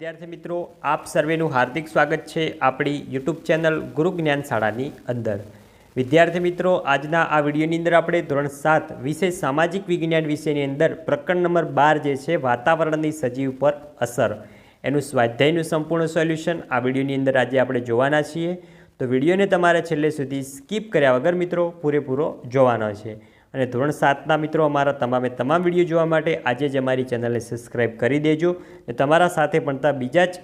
વિદ્યાર્થી મિત્રો, આપ સર્વેનું હાર્દિક સ્વાગત છે આપણી યુટ્યુબ ચેનલ ગુરુ જ્ઞાન શાળાની અંદર. વિદ્યાર્થી મિત્રો, આજના આ વિડીયોની અંદર આપણે ધોરણ સાત વિષય સામાજિક વિજ્ઞાન વિષયની અંદર પ્રકરણ નંબર બાર જે છે, વાતાવરણની સજીવ પર અસર. એનું સ્વાધ્યાયનું સંપૂર્ણ સોલ્યુશન આ વિડીયોની અંદર આજે આપણે જોવાના છીએ. તો વિડીયોને તમારે છેલ્લે સુધી સ્કીપ કર્યા વગર મિત્રો, પૂરેપૂરો જોવાનો છે. અને ધોરણ સાતના મિત્રો અમારા તમામે તમામ વીડિયો જોવા માટે આજે જ અમારી ચેનલને સબસ્ક્રાઈબ કરી દેજો અને તમારા સાથે ભણતા બીજા જ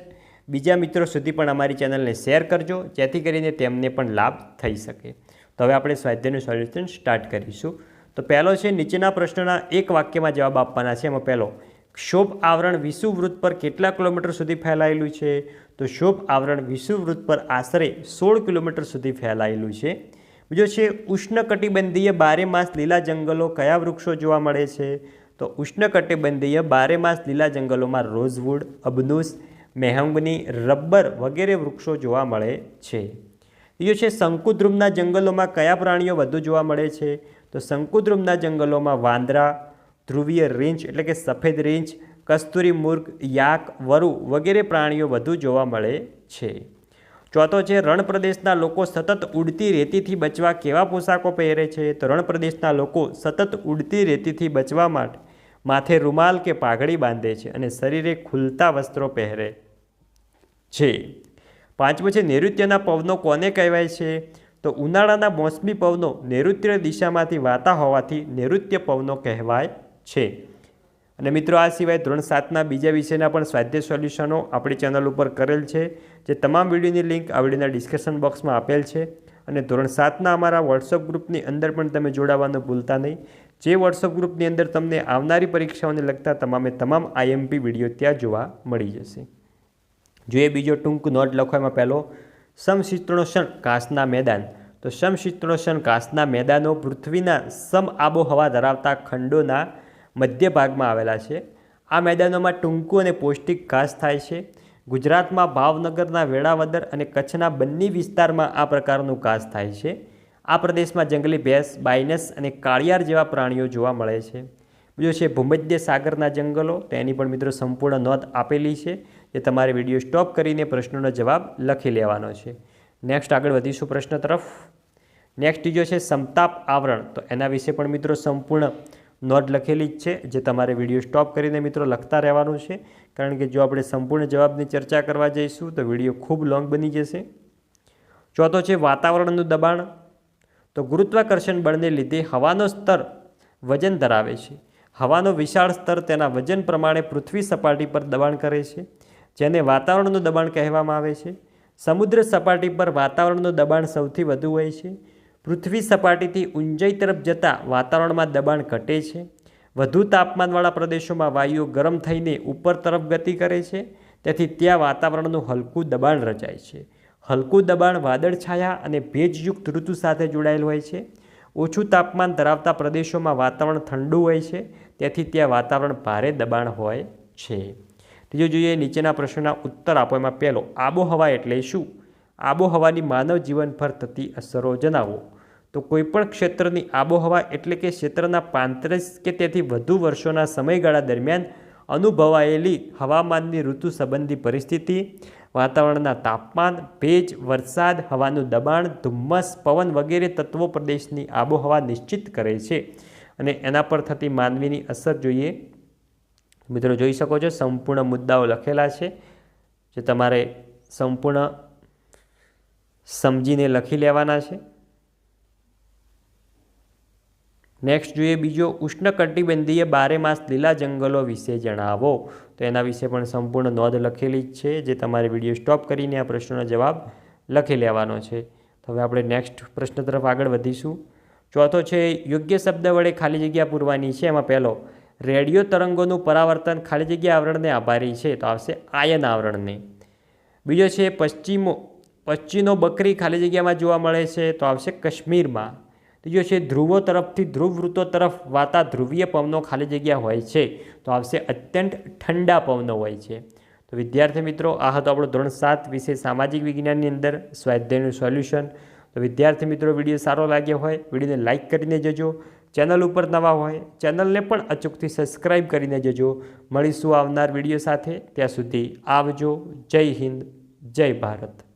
બીજા મિત્રો સુધી પણ અમારી ચેનલને શેર કરજો, જેથી કરીને તેમને પણ લાભ થઈ શકે. તો હવે આપણે સ્વાધ્યાયનું સોલ્યુશન સ્ટાર્ટ કરીશું. તો પહેલો છે, નીચેના પ્રશ્નોના એક વાક્યમાં જવાબ આપવાના છે. એમાં પહેલો, ક્ષોભ આવરણ વિષુવૃત્ત પર કેટલા કિલોમીટર સુધી ફેલાયેલું છે? તો શોભ આવરણ વિષુવવૃત્ત પર આશરે સોળ કિલોમીટર સુધી ફેલાયેલું છે. બીજો છે, ઉષ્ણકટિબંધીય બારે માસ લીલા જંગલો કયા વૃક્ષો જોવા મળે છે? તો ઉષ્ણકટિબંધીય બારે માસ લીલા જંગલોમાં રોઝવુડ, અબનુસ, મેહંગની, રબર વગેરે વૃક્ષો જોવા મળે છે. બીજો છે, શંકુદ્રુમના જંગલોમાં કયા પ્રાણીઓ વધુ જોવા મળે છે? તો શંકુદ્રુમના જંગલોમાં વાંદરા, ધ્રુવીય રીંછ એટલે કે સફેદ રીંછ, કસ્તુરી મુર્ગ યાક, વરુ વગેરે પ્રાણીઓ વધુ જોવા મળે છે. ચોથો છે રણ પ્રદેશના લોકો સતત ઉડતી રેતીથી બચવા કેવા પોશાકો પહેરે છે? તો રણ પ્રદેશના લોકો સતત ઉડતી રેતીથી બચવા માટે માથે રૂમાલ કે પાઘડી બાંધે છે અને શરીરે ખુલતા વસ્ત્રો પહેરે છે. પાંચમું છે, નૈઋત્યના પવનો કોને કહેવાય છે? તો ઉનાળાના મોસમી પવનો નૈઋત્ય દિશામાંથી વાતા હોવાથી નૈઋત્ય પવનો કહેવાય છે. અને મિત્રો, આ સિવાય ધોરણ સાતના બીજા વિષયના પણ સ્વાધ્યાય સોલ્યુશનો આપણી ચેનલ ઉપર કરેલ છે, જે તમામ વિડીયોની લિંક આ વિડીયોના ડિસ્ક્રિપ્શન બોક્સમાં આપેલ છે. અને ધોરણ સાતના અમારા વોટ્સઅપ ગ્રુપની અંદર પણ તમે જોડાવાનું ભૂલતા નહીં. જે વોટ્સઅપ ગ્રુપની અંદર તમને આવનારી પરીક્ષાઓને લગતા તમામે તમામ આઈએમપી વીડિયો ત્યાં જોવા મળી જશે. જોઈએ બીજો ટૂંક નોટ લખવામાં પહેલો. સમશીતોષ્ણ કાસના મેદાન. તો સમશીતોષ્ણ કાસના મેદાનો પૃથ્વીના સમ આબોહવા ધરાવતા ખંડોના મધ્ય ભાગમાં આવેલા છે. આ મેદાનોમાં ટૂંકું અને પૌષ્ટિક ઘાસ થાય છે. ગુજરાતમાં ભાવનગરના વેળાવદર અને કચ્છના બંને વિસ્તારમાં આ પ્રકારનું ઘાસ થાય છે. આ પ્રદેશમાં જંગલી ભેંસ, બાયનસ અને કાળિયાર જેવા પ્રાણીઓ જોવા મળે છે. બીજો છે ભૂમધ્ય સાગરના જંગલો. તેની પણ મિત્રો સંપૂર્ણ નોંધ આપેલી છે. જે તમારે વીડિયો સ્ટોપ કરીને પ્રશ્નોનો જવાબ લખી લેવાનો છે. નેક્સ્ટ આગળ વધીશું પ્રશ્ન તરફ. નેક્સ્ટ બીજો છે સમતાપ આવરણ. તો એના વિશે પણ મિત્રો સંપૂર્ણ નોટ લખેલી જ છે, જે તમારે વીડિયો સ્ટોપ કરીને મિત્રો લખતા રહેવાનું છે. કારણ કે જો આપણે સંપૂર્ણ જવાબની ચર્ચા કરવા જઈશું, તો વીડિયો ખૂબ લોંગ બની જશે. ચોથો છે વાતાવરણનું દબાણ. તો ગુરુત્વાકર્ષણ બળને લીધે હવાનો સ્તર વજન ધરાવે છે. હવાનો વિશાળ સ્તર તેના વજન પ્રમાણે પૃથ્વી સપાટી પર દબાણ કરે છે, જેને વાતાવરણનું દબાણ કહેવામાં આવે છે. સમુદ્ર સપાટી પર વાતાવરણનું દબાણ સૌથી વધુ હોય છે. પૃથ્વી સપાટીથી ઊંચાઈ તરફ જતાં વાતાવરણમાં દબાણ ઘટે છે. વધુ તાપમાનવાળા પ્રદેશોમાં વાયુઓ ગરમ થઈને ઉપર તરફ ગતિ કરે છે. તેથી ત્યાં વાતાવરણનું હલકું દબાણ રચાય છે. હલકું દબાણ વાદળછાયા અને ભેજયુક્ત ઋતુ સાથે જોડાયેલ હોય છે. ઓછું તાપમાન ધરાવતા પ્રદેશોમાં વાતાવરણ ઠંડુ હોય છે. તેથી ત્યાં વાતાવરણ ભારે દબાણ હોય છે. ત્રીજો જોઈએ નીચેના પ્રશ્નોના ઉત્તર આપો. એમાં પહેલો, આબોહવા એટલે શું? આબોહવાની માનવ જીવન પર થતી અસરો જણાવો. તો કોઈપણ ક્ષેત્રની આબોહવા એટલે કે ક્ષેત્રના પાંત્રીસ કે તેથી વધુ વર્ષોના સમયગાળા દરમિયાન અનુભવાયેલી હવામાનની ઋતુ સંબંધી પરિસ્થિતિ, વાતાવરણના તાપમાન, ભેજ, વરસાદ, હવાનું દબાણ, ધુમ્મસ, પવન વગેરે તત્વો પ્રદેશની આબોહવા નિશ્ચિત કરે છે. અને એના પર થતી માનવીની અસર જોઈએ. મિત્રો જોઈ શકો છો, સંપૂર્ણ મુદ્દાઓ લખેલા છે. જે તમારે સંપૂર્ણ સમજીને લખી લેવાના છે. નેક્સ્ટ જોઈએ બીજો ઉષ્ણકટિબંધીય બારે માસ લીલા જંગલો વિશે જણાવો. તો એના વિશે પણ સંપૂર્ણ નોંધ લખેલી જ છે, જે તમારે વીડિયો સ્ટોપ કરીને આ પ્રશ્નનો જવાબ લખી લેવાનો છે. તો હવે આપણે નેક્સ્ટ પ્રશ્ન તરફ આગળ વધીશું. ચોથો છે, યોગ્ય શબ્દ વડે ખાલી જગ્યા પૂરવાની છે. એમાં પહેલો, રેડિયો તરંગોનું પરાવર્તન ખાલી જગ્યા આવરણને આભારી છે. તો આવશે આયન આવરણને. બીજો છે, પશ્ચિમો પશ્ચિમો બકરી ખાલી જગ્યામાં જોવા મળે છે. તો આવશે કાશ્મીરમાં. ત્રીજો છે ધ્રુવો તરફથી, ધ્રુવ વૃત્તો તરફ વાતા ધ્રુવીય પવનો ખાલી જગ્યા હોય છે, તો આવશે અત્યંત ઠંડા પવનો હોય છે. તો વિદ્યાર્થી મિત્રો, આ હતો આપણો ધોરણ સાત વિશે સામાજિક વિજ્ઞાનની અંદર સ્વાધ્યાયનું સોલ્યુશન. તો વિદ્યાર્થી મિત્રો, વીડિયો સારો લાગ્યો હોય, વિડીયોને લાઇક કરીને જજો. ચેનલ ઉપર નવા હોય, ચેનલને પણ અચૂકથી સબસ્ક્રાઈબ કરીને જજો. મળીશું આવનાર વીડિયો સાથે. ત્યાં સુધી આવજો. જય હિન્દ, જય ભારત.